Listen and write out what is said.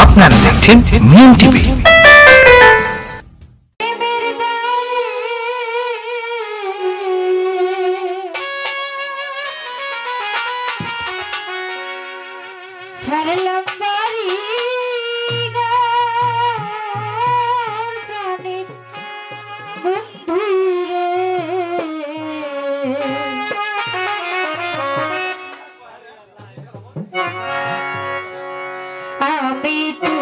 आपना देखছেন মিম টিভি হে মেরে গায় হে ลํา बारी Beep.